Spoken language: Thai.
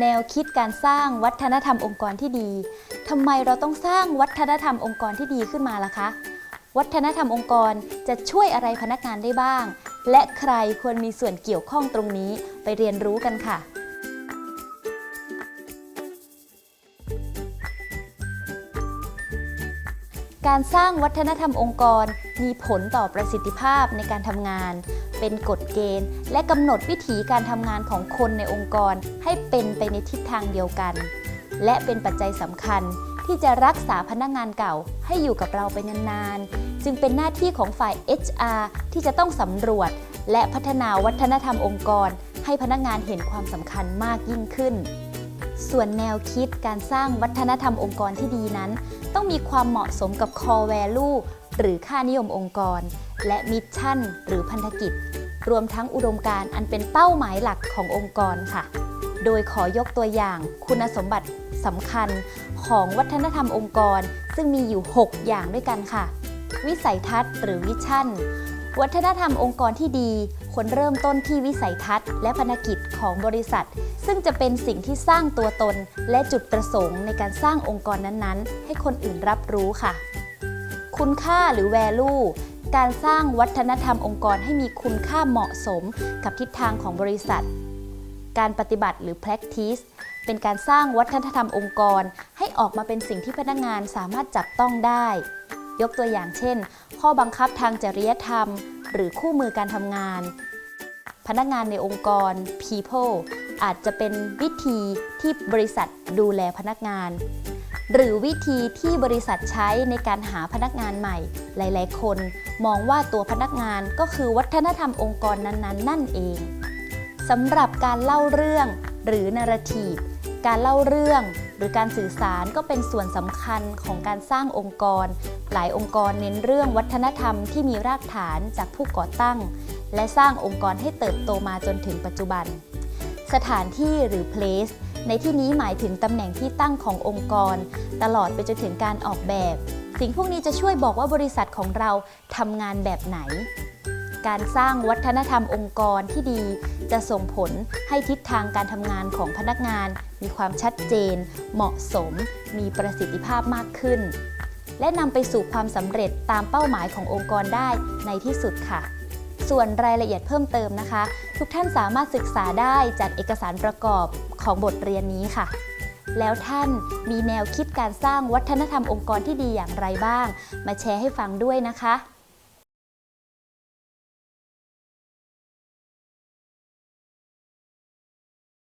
แนวคิดการสร้างวัฒนธรรมองค์กรที่ดีทำไมเราต้องสร้างวัฒนธรรมองค์กรที่ดีขึ้นมาล่ะคะ วัฒนธรรมองค์กรจะช่วยอะไรพนักงานได้บ้าง และใครควรมีส่วนเกี่ยวข้องตรงนี้ไปเรียนรู้กันค่ะ การสร้างวัฒนธรรมองค์กร มีผลต่อประสิทธิภาพในการทำงาน เป็นกฎเกณฑ์ และกำหนดวิถีการทำงานของคนในองค์กร ให้เป็นไปในทิศทางเดียวกัน และเป็นปัจจัยสำคัญที่จะรักษาพนักงานเก่าให้อยู่กับเราไปนานๆ จึงเป็นหน้าที่ของฝ่าย HR ที่จะต้องสำรวจ และพัฒนาวัฒนธรรมองค์กร ให้พนักงานเห็นความสำคัญมากยิ่งขึ้น ส่วนแนวคิดการสร้างวัฒนธรรมองค์กรที่ดีนั้น ต้องมีความเหมาะสมกับ core value หรือค่านิยมองค์กร และมิชชั่น หรือพันธกิจ รวมทั้งอุดมการณ์อันเป็นเป้าหมายหลักขององค์กรค่ะ โดยขอยกตัวอย่างคุณสมบัติสำคัญของวัฒนธรรมองค์กร ซึ่งมีอยู่ 6 อย่างด้วยกันค่ะ วิสัยทัศน์หรือวิชั่น วัฒนธรรมองค์กรที่ดีควรเริ่มต้นที่วิสัยทัศน์ และพันกิจของบริษัท ซึ่งจะเป็นสิ่งที่สร้างตัวตน และจุดประสงค์ในการสร้างองค์กรนั้นๆ ให้คนอื่นรับรู้ค่ะ คุณค่าหรือ value การสร้างวัฒนธรรมองค์กรให้มีคุณค่าเหมาะสมกับทิศทางของบริษัท การปฏิบัติหรือ practice เป็นการสร้างวัฒนธรรมองค์กร ให้ออกมาเป็นสิ่งที่พนักงานสามารถจับต้องได้ ยกตัวอย่างเช่น ข้อบังคับทางจริยธรรม หรือคู่มือการทำงาน พนักงานในองค์กร people อาจจะเป็นวิธีที่บริษัทดูแลพนักงาน หรือวิธีที่บริษัทใช้ในการหาพนักงานใหม่ หลาย ๆ คนมองว่าตัวพนักงานก็คือวัฒนธรรมองค์กรนั้น ๆ นั่นเองสำหรับการเล่าเรื่องหรือนารทีฟ การเล่าเรื่อง หรือการสื่อสารก็เป็นส่วนสำคัญของการสร้างองค์กร หลายองค์กรเน้นเรื่องวัฒนธรรมที่มีรากฐานจากผู้ก่อตั้ง และสร้างองค์กรให้เติบโตมาจนถึงปัจจุบัน สถานที่หรือ place ในที่นี้หมายถึงตำแหน่งที่ตั้งขององค์กร ตลอดไปจนถึงการออกแบบ สิ่งพวกนี้จะช่วยบอกว่าบริษัทของเราทำงานแบบไหน การสร้างวัฒนธรรมองค์กรที่ดี จะส่งผลให้ทิศทางการทำงานของพนักงาน มีความชัดเจน เหมาะสม มีประสิทธิภาพมากขึ้น และนำไปสู่ความสำเร็จตามเป้าหมายขององค์กรได้ในที่สุดค่ะ ส่วนรายละเอียดเพิ่มเติมนะคะ ทุกท่านสามารถศึกษาได้จากเอกสารประกอบของบทเรียนนี้ค่ะแล้วท่านมีแนวคิดการสร้างวัฒนธรรมองค์กรที่ดีอย่างไรบ้าง มาแชร์ให้ฟังด้วยนะคะ